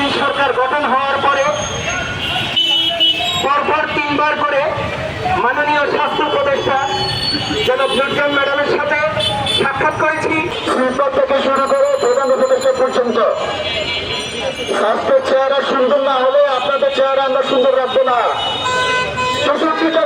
বিরোধী সরকার গঠন হওয়ার পরে পরপর তিনবার করে মাননীয় স্বাস্থ্য উপদেষ্টা যেন দুর্জন ম্যাডামের সাথে সাক্ষাৎ করেছি। শিল্পক থেকে শুরু করে প্রধান উপদেষ্টা পর্যন্ত। স্বাস্থ্যের চেহারা সুন্দর না হলে আপনাদের চেহারা আমরা সুন্দর রাখব না। চৌষট্টিটা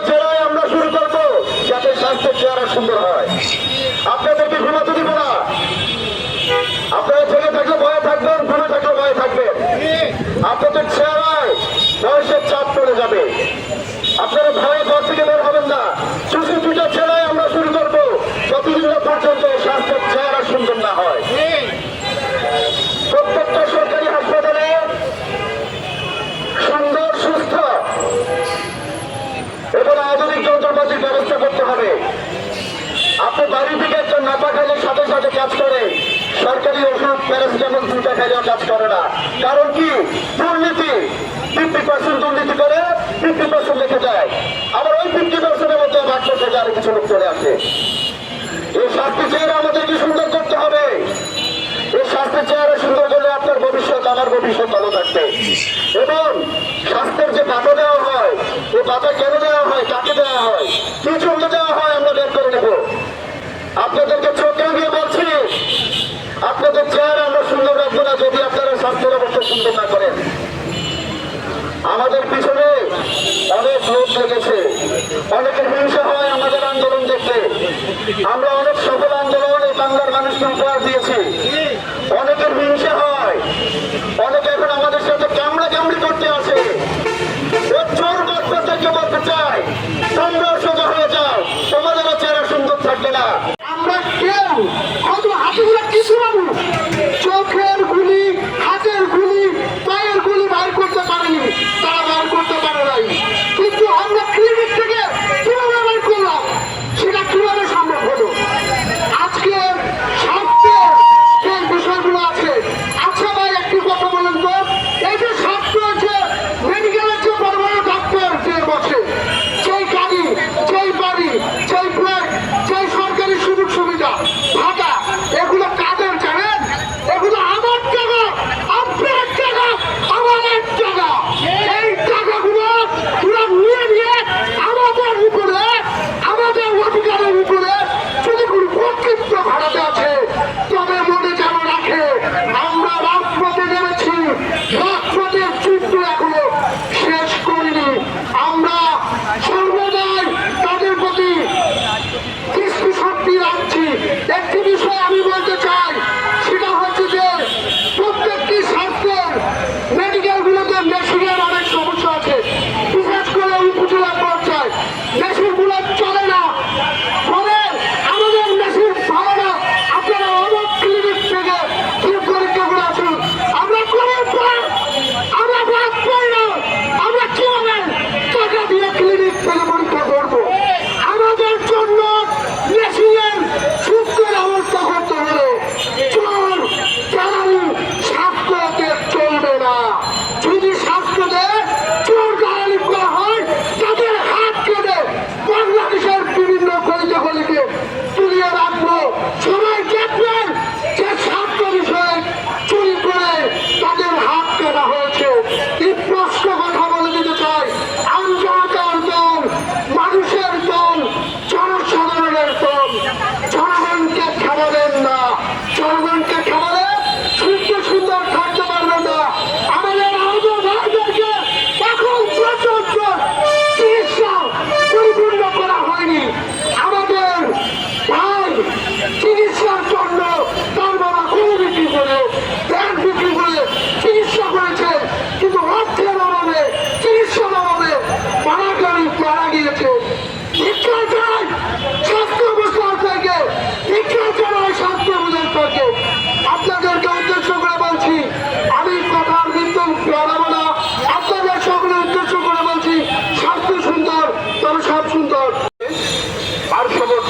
ফেলেও কাজ করে না। কারণ কি? দুর্নীতি। ফিফটি পার্সেন্ট দুর্নীতি করে ফিফটি পার্সেন্ট রেখে যায় আবার ওই ফিফটি পার্সেন্টের মধ্যে বাক থেকে আর কিছু লোক চলে আসে। এই শাস্তি চেয়ে আমাদের কি সুন্দর করতে হবে? এই শাস্তি চেয়ারে সুন্দর করলে আপনার ভবিষ্যৎ, আমার ভবিষ্যৎ ভালো থাকবে। এবং স্বাস্থ্যের যে বাধা দেওয়া হয়, এই বাধা কেন দেওয়া হয়, কাকে দেওয়া হয়, কি জন্য দেওয়া হয় আমরা বের করে নেব। আপনাদেরকে চোখে দিয়ে বলছি, আপনাদের চেহারা আপনারা যদি আপনারা স্বাস্থ্য ব্যবস্থা সুন্দর না করেন আমাদের পিছনে অনেক লোক লেগেছে অনেকের হিংসা হয় আমাদের আন্দোলন দেখতে। আমরা অনেক সফল আন্দোলন এই বাংলার মানুষকে উপহার দিয়েছি। অনেকের হিংসা হয়। অনেকে এখন আমাদের সাথে কামড়া কামড়ি করতে আছে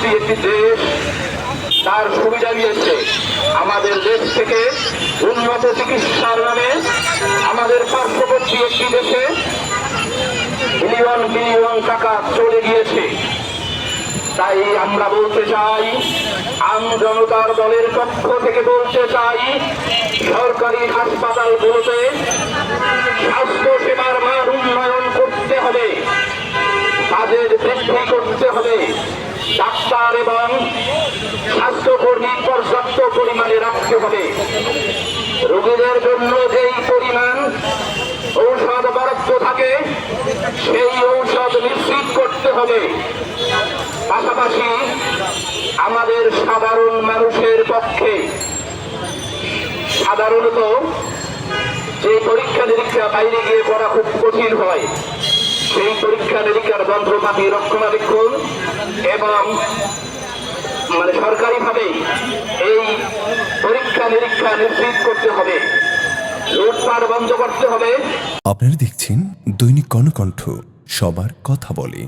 দেশটি একটি দেশ তার সুবিধা দিয়েছে। আমাদের দেশ থেকে উন্নত চিকিৎসার নামে আমাদের পার্শ্ববর্তী একটি দেশে বিলিয়ন বিলিয়ন টাকা চলে গিয়েছে। তাই আমরা বলতে চাই, আম জনতার দলের পক্ষ থেকে বলতে চাই, সরকারি হাসপাতালগুলোতে ডাক্তার এবং স্বাস্থ্যকর্মী পর্যাপ্ত পরিমাণে রাখতে হবে। রোগীদের জন্য যেই পরিমাণ ঔষধ বরাদ্দ থাকে, সেই ঔষধ নিশ্চিত করতে হবে। পাশাপাশি আমাদের সাধারণ মানুষের পক্ষে সাধারণত যে পরীক্ষা নিরীক্ষা বাইরে গিয়ে করা খুব কঠিন হয়, সেই পরীক্ষা নিরীক্ষার যন্ত্রপাতি রক্ষণাবেক্ষণ এবং মানে সরকারি ভাবে এই পরীক্ষা নিরীক্ষা নিশ্চিত করতে হবে। লুটপাট বন্ধ করতে হবে। আপনারা দেখছেন দৈনিক কর্ণকণ্ঠ, সবার কথা বলে।